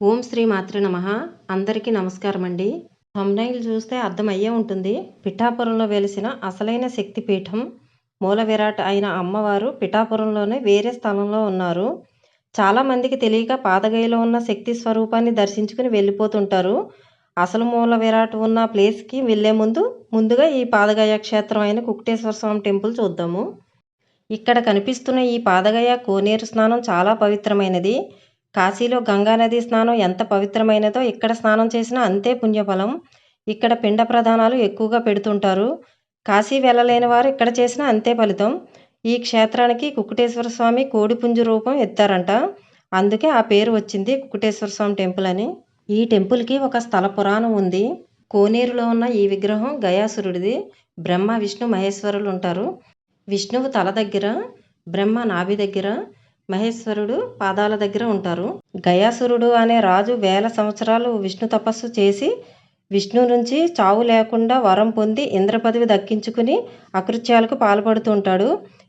ఓం శ్రీ మాతృ నమ. అందరికీ నమస్కారం అండి thumbnail చూస్తే అర్థమయ్యే ఉంటుంది. పిఠాపురంలో వెలిసిన అసలైన శక్తిపీఠం మూల విరాట్ అయిన అమ్మవారు పిఠాపురంలోనే వేరే స్థలంలో ఉన్నారు. చాలామందికి తెలియక పాదగయలో ఉన్న శక్తి స్వరూపాన్ని దర్శించుకుని వెళ్ళిపోతుంటారు. అసలు మూల విరాట్ ఉన్న ప్లేస్కి వెళ్ళే ముందు ముందుగా ఈ పాదగయ క్షేత్రం అయిన కుక్టేశ్వర స్వామి టెంపుల్ చూద్దాము. ఇక్కడ కనిపిస్తున్న ఈ పాదగయ కోనేరు స్నానం చాలా పవిత్రమైనది. కాశీలో గంగానది స్నానం ఎంత పవిత్రమైనదో ఇక్కడ స్నానం చేసినా అంతే పుణ్యఫలం. ఇక్కడ పిండ ప్రదానాలు ఎక్కువగా పెడుతుంటారు. కాశీ వెళ్ళలేని వారు ఇక్కడ చేసినా అంతే ఫలితం. ఈ క్షేత్రానికి కుకుటేశ్వర స్వామి కోడిపుంజు రూపం ఎత్తారంట. అందుకే ఆ పేరు వచ్చింది కుకుటేశ్వర స్వామి టెంపుల్ అని. ఈ టెంపుల్కి ఒక స్థల పురాణం ఉంది. కోనేరులో ఉన్న ఈ విగ్రహం గయాసురుడిది. బ్రహ్మ విష్ణు మహేశ్వరులు ఉంటారు. విష్ణువు తల దగ్గర బ్రహ్మ నాభి దగ్గర మహేశ్వరుడు పాదాల దగ్గర ఉంటారు. గయాసురుడు అనే రాజు వేల సంవత్సరాలు విష్ణు తపస్సు చేసి విష్ణు నుంచి చావు లేకుండా వరం పొంది ఇంద్ర పదవి దక్కించుకుని అకృత్యాలకు పాల్పడుతుంటాడు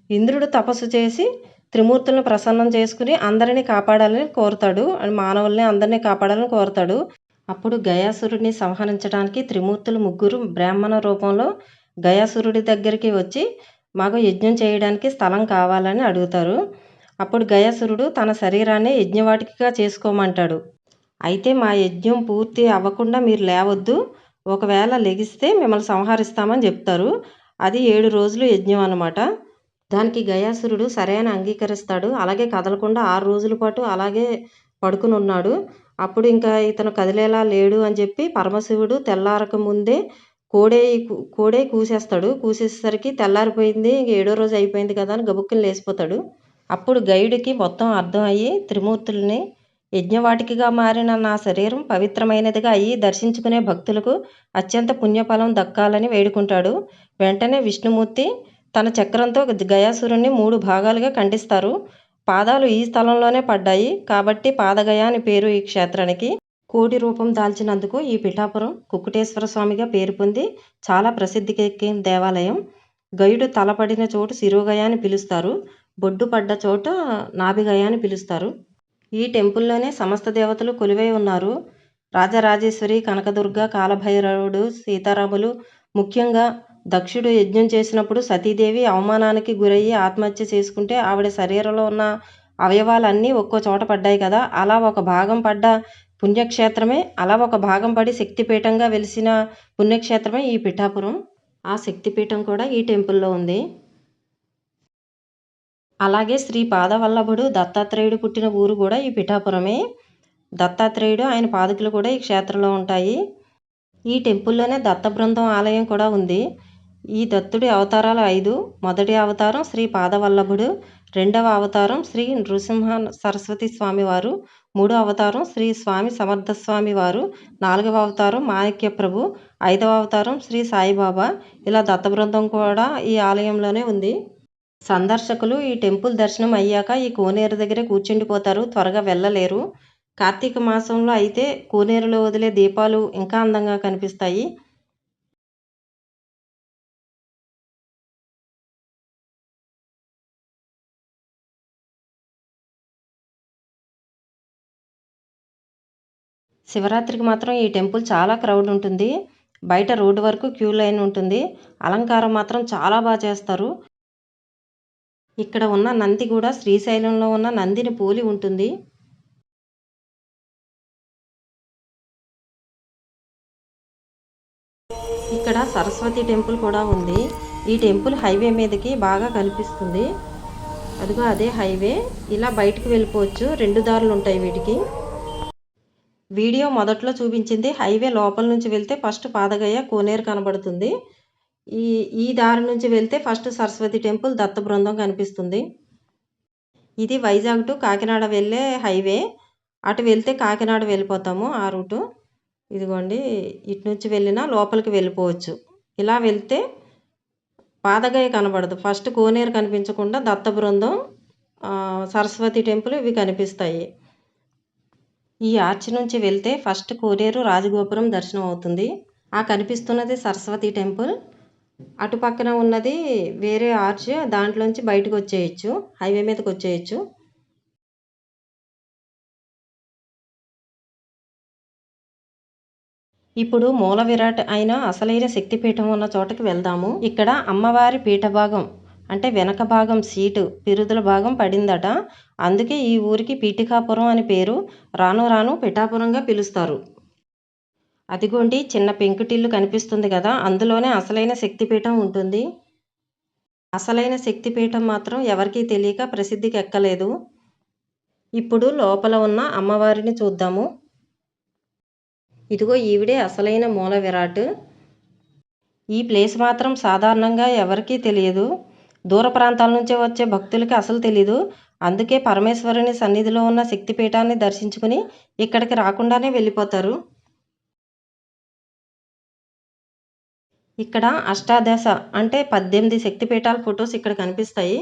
ఇంద్రుడు తపస్సు చేసి త్రిమూర్తులను ప్రసన్నం చేసుకుని అందరినీ కాపాడాలని కోరుతాడు. మానవుల్ని అందరినీ కాపాడాలని కోరుతాడు. అప్పుడు గయాసురుడిని సంహరించడానికి త్రిమూర్తులు ముగ్గురు బ్రాహ్మణ రూపంలో గయాసురుడి దగ్గరికి వచ్చి మాకు యజ్ఞం చేయడానికి స్థలం కావాలని అడుగుతారు. అప్పుడు గయాసురుడు తన శరీరాన్ని యజ్ఞవాటికగా చేసుకోమంటాడు. అయితే మా యజ్ఞం పూర్తి అవ్వకుండా మీరు లేవద్దు. ఒకవేళ లెగిస్తే మిమ్మల్ని సంహరిస్తామని చెప్తారు. అది ఏడు రోజులు యజ్ఞం అన్నమాట. దానికి గయాసురుడు సరైన అంగీకరిస్తాడు. అలాగే కదలకుండా ఆరు రోజుల పాటు అలాగే పడుకుని ఉన్నాడు. అప్పుడు ఇంకా ఇతను కదిలేలా లేడు అని చెప్పి పరమశివుడు తెల్లారక ముందే కోడే కోడే కూసేస్తాడు. కూసేసరికి తెల్లారిపోయింది. ఏడో రోజు అయిపోయింది కదా అని గబుక్కుని లేచిపోతాడు. అప్పుడు గైడుకి మొత్తం అర్థం అయ్యి త్రిమూర్తుల్ని యజ్ఞవాటికిగా మారిన నా శరీరం పవిత్రమైనదిగా అయ్యి దర్శించుకునే భక్తులకు అత్యంత పుణ్యఫలం దక్కాలని వేడుకుంటాడు. వెంటనే విష్ణుమూర్తి తన చక్రంతో గయాసురుణ్ణి మూడు భాగాలుగా ఖండిస్తారు. పాదాలు ఈ స్థలంలోనే పడ్డాయి. కాబట్టి పాదగయ అని పేరు ఈ క్షేత్రానికి. కోటి రూపం దాల్చినందుకు ఈ పిఠాపురం కుక్కుటేశ్వర స్వామిగా పేరు పొంది చాలా ప్రసిద్ధికెక్కిన దేవాలయం. గయుడు తలపడిన చోటు శిరోగయ అని పిలుస్తారు. బొడ్డు పడ్డ చోట నాభిగయ అని పిలుస్తారు. ఈ టెంపుల్లోనే సమస్త దేవతలు కొలువై ఉన్నారు. రాజరాజేశ్వరి కనకదుర్గ కాలభైరవుడు సీతారాములు ముఖ్యంగా దక్షుడు యజ్ఞం చేసినప్పుడు సతీదేవి అవమానానికి గురయ్యి ఆత్మహత్య చేసుకుంటే ఆవిడ శరీరంలో ఉన్న అవయవాలన్నీ ఒక్కో చోట పడ్డాయి కదా. అలా ఒక భాగం పడ్డ పుణ్యక్షేత్రమే అలా ఒక భాగం పడి శక్తిపీఠంగా వెలిసిన పుణ్యక్షేత్రమే ఈ పిఠాపురం. ఆ శక్తిపీఠం కూడా ఈ టెంపుల్లో ఉంది. అలాగే శ్రీ పాదవల్లభుడు దత్తాత్రేయుడు పుట్టిన ఊరు కూడా ఈ పిఠాపురమే. దత్తాత్రేయుడు ఆయన పాదుకులు కూడా ఈ క్షేత్రంలో ఉంటాయి. ఈ టెంపుల్లోనే దత్త బృందం ఆలయం కూడా ఉంది. ఈ దత్తుడి అవతారాలు ఐదు. మొదటి అవతారం శ్రీ పాదవల్లభుడు రెండవ అవతారం శ్రీ నృసింహ సరస్వతి స్వామి వారు మూడో అవతారం శ్రీ స్వామి సమర్థ స్వామి వారు నాలుగవ అవతారం మాణిక్య ప్రభు ఐదవ అవతారం శ్రీ సాయిబాబా. ఇలా దత్త బృందం కూడా ఈ ఆలయంలోనే ఉంది. సందర్శకులు ఈ టెంపుల్ దర్శనం అయ్యాక ఈ కోనేరు దగ్గరే కూర్చుండిపోతారు త్వరగా వెళ్ళలేరు. కార్తీక మాసంలో అయితే కోనేరులో వదిలే దీపాలు ఇంకా అందంగా కనిపిస్తాయి. శివరాత్రికి మాత్రం ఈ టెంపుల్ చాలా క్రౌడ్ ఉంటుంది. బయట రోడ్డు వరకు క్యూ లైన్ ఉంటుంది. అలంకారం మాత్రం చాలా బాగా చేస్తారు. ఇక్కడ ఉన్న నంది కూడా శ్రీశైలంలో ఉన్న నందిని పోలి ఉంటుంది. ఇక్కడ సరస్వతి టెంపుల్ కూడా ఉంది. ఈ టెంపుల్ హైవే మీదకి బాగా కనిపిస్తుంది. అదిగో అదే హైవే. ఇలా బయటకు వెళ్ళిపోవచ్చు. రెండు దారులు ఉంటాయి వీటికి. వీడియో మొదట్లో చూపించింది హైవే లోపల నుంచి వెళ్తే ఫస్ట్ పాదగయ్య కోనేరు కనబడుతుంది. ఈ ఈ దారి నుంచి వెళ్తే ఫస్ట్ సరస్వతి టెంపుల్ దత్త బృందం కనిపిస్తుంది. ఇది వైజాగ్ టు కాకినాడ వెళ్ళే హైవే. అటు వెళ్తే కాకినాడ వెళ్ళిపోతాము ఆ రూటు. ఇదిగోండి ఇటు నుంచి వెళ్ళినా లోపలికి వెళ్ళిపోవచ్చు. ఇలా వెళ్తే పాదగయ కనబడదు. ఫస్ట్ కోనేరు కనిపించకుండా దత్త బృందం సరస్వతి టెంపుల్ ఇవి కనిపిస్తాయి. ఈ ఆర్చ్ నుంచి వెళ్తే ఫస్ట్ కోనేరు రాజగోపురం దర్శనం అవుతుంది. ఆ కనిపిస్తున్నది సరస్వతి టెంపుల్. అటు పక్కన ఉన్నది వేరే ఆర్చ్ దాంట్లోంచి బయటకు వచ్చేయచ్చు హైవే మీదకి వచ్చేయచ్చు. ఇప్పుడు మూల విరాట్ అయిన అసలైన శక్తిపీఠం ఉన్న చోటకి వెళ్దాము. ఇక్కడ అమ్మవారి పీఠ భాగం అంటే వెనక భాగం సీటు పిరుదుల భాగం పడిందట. అందుకే ఈ ఊరికి పీఠికాపురం అని పేరు. రాను రాను పిఠాపురంగా పిలుస్తారు. అదిగోండి చిన్న పెంకుటిల్లు కనిపిస్తుంది కదా అందులోనే అసలైన శక్తిపీఠం ఉంటుంది. అసలైన శక్తిపీఠం మాత్రం ఎవరికీ తెలియక ప్రసిద్ధికి ఎక్కలేదు. ఇప్పుడు లోపల ఉన్న అమ్మవారిని చూద్దాము. ఇదిగో ఈవిడే అసలైన మూల విరాట్. ఈ ప్లేస్ మాత్రం సాధారణంగా ఎవరికీ తెలియదు. దూర ప్రాంతాల నుంచి వచ్చే భక్తులకి అసలు తెలీదు. అందుకే పరమేశ్వరుని సన్నిధిలో ఉన్న శక్తిపీఠాన్ని దర్శించుకుని ఇక్కడికి రాకుండానే వెళ్ళిపోతారు. ఇక్కడ అష్టాదశ అంటే పద్దెనిమిది శక్తిపీఠాల ఫొటోస్ ఇక్కడ కనిపిస్తాయి.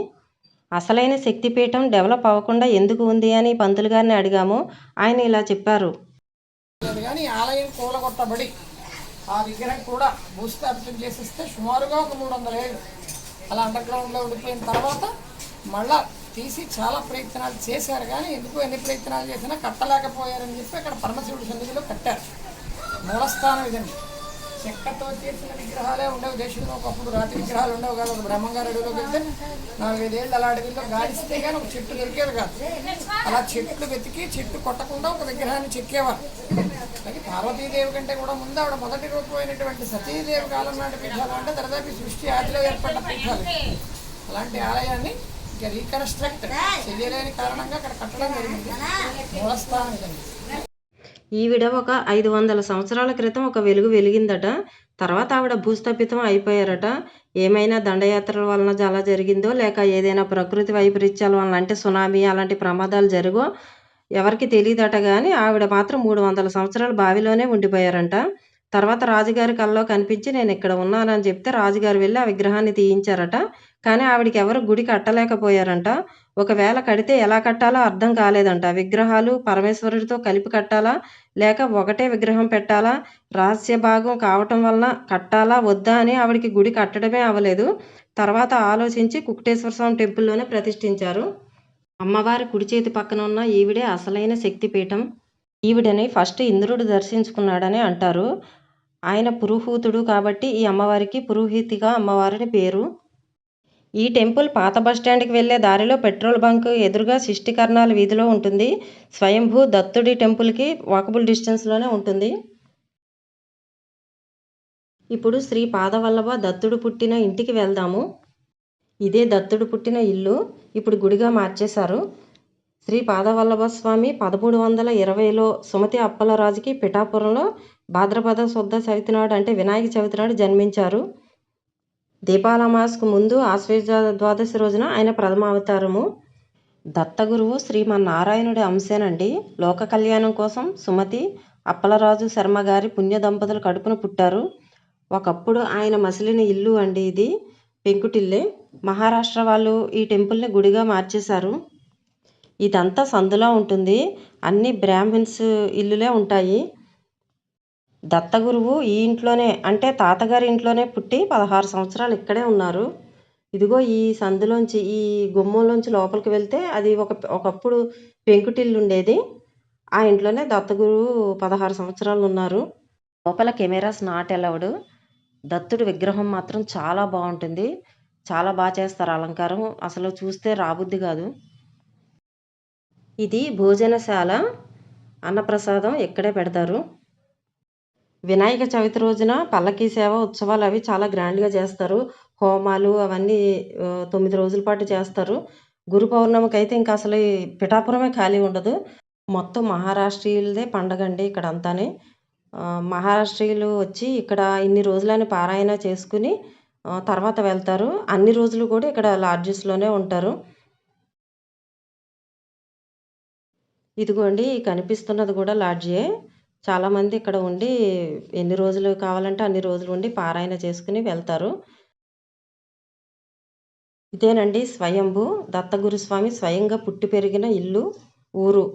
అసలైన శక్తిపీఠం డెవలప్ అవ్వకుండా ఎందుకు ఉంది అని పంతులు గారిని అడిగాము. ఆయన ఇలా చెప్పారు. కానీ ఆలయం కూలగొట్టబడి ఆ విగ్రహం కూడా భూస్థాపితం చేసిస్తే సుమారుగా ఒక మూడు వందల ఏళ్ళు అలా అండర్ గ్రౌండ్లో ఉండిపోయిన తర్వాత మళ్ళా తీసి చాలా ప్రయత్నాలు చేశారు కానీ ఎందుకు ఎన్ని ప్రయత్నాలు చేసినా కట్టలేకపోయారని చెప్పి అక్కడ పరమశివుడి సన్నిధిలో కట్టారు. మూలస్థానం ఇదండి. చెక్కతో చేసిన విగ్రహాలే ఉండవు. దేశంలో ఒకప్పుడు రాతి విగ్రహాలు ఉండవు కాదు. ఒక బ్రహ్మంగారు అడవిలోకి వెళ్తే నాలుగైదేళ్ళు అలా అడవిలో గాలిస్తే కానీ ఒక చెట్టు దొరికేది కాదు. అలా చెట్లు వెతికి చెట్టు కొట్టకుండా ఒక విగ్రహాన్ని చెక్కేవారు. అలాగే పార్వతీదేవి కంటే కూడా ముందు ఆవిడ మొదటి రూపమైనటువంటి సతీదేవి కాలం నాటి పీఠాలు అంటే దాదాపు సృష్టి ఆదిలో ఏర్పడ్డ పీఠాలు. అలాంటి ఆలయాన్ని ఇంకా రీకన్స్ట్రక్ట్ చేయలేని కారణంగా అక్కడ కట్టడం జరిగింది. మూలస్థానం ఇదండి ఈవిడ ఒక ఐదు వందల సంవత్సరాల క్రితం ఒక వెలుగు వెలిగిందట. తర్వాత ఆవిడ భూస్థాపితం అయిపోయారట. ఏమైనా దండయాత్రల వలన అలా జరిగిందో లేక ఏదైనా ప్రకృతి వైపరీత్యాల వలన అంటే సునామీ అలాంటి ప్రమాదాలు జరిగో ఎవరికి తెలియదట కానీ ఆవిడ మాత్రం మూడు వందల సంవత్సరాలు బావిలోనే ఉండిపోయారంట. తర్వాత రాజుగారి కల్లో కనిపించి నేను ఇక్కడ ఉన్నానని చెప్తే రాజుగారు వెళ్ళి ఆ విగ్రహాన్ని తీయించారట. కానీ ఆవిడకి ఎవరు గుడి కట్టలేకపోయారంట. ఒకవేళ కడితే ఎలా కట్టాలో అర్థం కాలేదంట. విగ్రహాలు పరమేశ్వరుడితో కలిపి కట్టాలా? లేక ఒకటే విగ్రహం పెట్టాలా? రహస్య భాగం కావటం వలన కట్టాలా? వద్దా అని ఆవిడకి గుడి కట్టడమే అవ్వలేదు. తర్వాత ఆలోచించి కుక్టేశ్వర స్వామి టెంపుల్లోనే ప్రతిష్ఠించారు. అమ్మవారి కుడి చేతి పక్కన ఉన్న ఈవిడే అసలైన శక్తిపీఠం. ఈవిడని ఫస్ట్ ఇంద్రుడు దర్శించుకున్నాడని అంటారు. ఆయన పురుహూతుడు కాబట్టి ఈ అమ్మవారికి పురోహితిగా అమ్మవారిని పేరు. ఈ టెంపుల్ పాత బస్టాండ్కి వెళ్ళే దారిలో పెట్రోల్ బంక్ ఎదురుగా శిష్టికర్ణాల వీధిలో ఉంటుంది. స్వయంభూ దత్తుడి టెంపుల్కి వాకబుల్ డిస్టెన్స్లోనే ఉంటుంది. ఇప్పుడు శ్రీ పాదవల్లభ దత్తుడు పుట్టిన ఇంటికి వెళ్దాము. ఇదే దత్తుడు పుట్టిన ఇల్లు ఇప్పుడు గుడిగా మార్చేశారు. శ్రీ పాదవల్లభ స్వామి పదమూడు వందల ఇరవైలో సుమతి అప్పలరాజుకి పిఠాపురంలో భాద్రపద శుద్ధ చవితి నాడు అంటే వినాయక చవితి నాడు జన్మించారు. దీపాలమాస్కు ముందు ఆశ్వేజ ద్వాదశి రోజున ఆయన ప్రథమ అవతారము. దత్తగురువు శ్రీమన్నారాయణుడి అంశేనండి. లోక కళ్యాణం కోసం సుమతి అప్పలరాజు శర్మ గారి పుణ్య దంపతులు కడుపున పుట్టారు. ఒకప్పుడు ఆయన మసిలిన ఇల్లు అండి ఇది పెంకుటిల్లే. మహారాష్ట్ర వాళ్ళు ఈ టెంపుల్ని గుడిగా మార్చేశారు. ఇదంతా సందులో ఉంటుంది. అన్ని బ్రాహ్మిన్స్ ఇల్లులే ఉంటాయి. దత్తగురువు ఈ ఇంట్లోనే అంటే తాతగారి ఇంట్లోనే పుట్టి పదహారు సంవత్సరాలు ఇక్కడే ఉన్నారు. ఇదిగో ఈ సందులోంచి ఈ గుమ్మంలోంచి లోపలికి వెళ్తే అది ఒక ఒకప్పుడు పెంకుటిల్లు ఉండేది ఆ ఇంట్లోనే దత్తగురువు పదహారు సంవత్సరాలు ఉన్నారు. లోపల కెమెరాస్ నాట్ ఎలవడు దత్తుడు విగ్రహం మాత్రం చాలా బాగుంటుంది. చాలా బాగా చేస్తారు అలంకారం. అసలు చూస్తే రాబుద్ది కాదు. ఇది భోజనశాల. అన్నప్రసాదం ఇక్కడే పెడతారు. వినాయక చవితి రోజున పల్లకీ సేవ ఉత్సవాలు అవి చాలా గ్రాండ్గా చేస్తారు. హోమాలు అవన్నీ తొమ్మిది రోజుల పాటు చేస్తారు. గురు పౌర్ణమికి అయితే ఇంకా అసలు ఈ పిఠాపురమే ఖాళీ ఉండదు. మొత్తం మహారాష్ట్రీయులదే పండగ అండి ఇక్కడ అంతానే మహారాష్ట్రీయులు వచ్చి ఇక్కడ ఇన్ని రోజులని పారాయణ చేసుకుని తర్వాత వెళ్తారు. అన్ని రోజులు కూడా ఇక్కడ లాడ్జెస్లోనే ఉంటారు. ఇదిగోండి కనిపిస్తున్నది కూడా లాడ్జియే చాలామంది ఇక్కడ ఉండి ఎన్ని రోజులు కావాలంటే అన్ని రోజులు ఉండి పారాయణ చేసుకుని వెళ్తారు. ఇదేనండి స్వయంభు దత్తగురుస్వామి స్వయంగా పుట్టి పెరిగిన ఇల్లు ఊరు.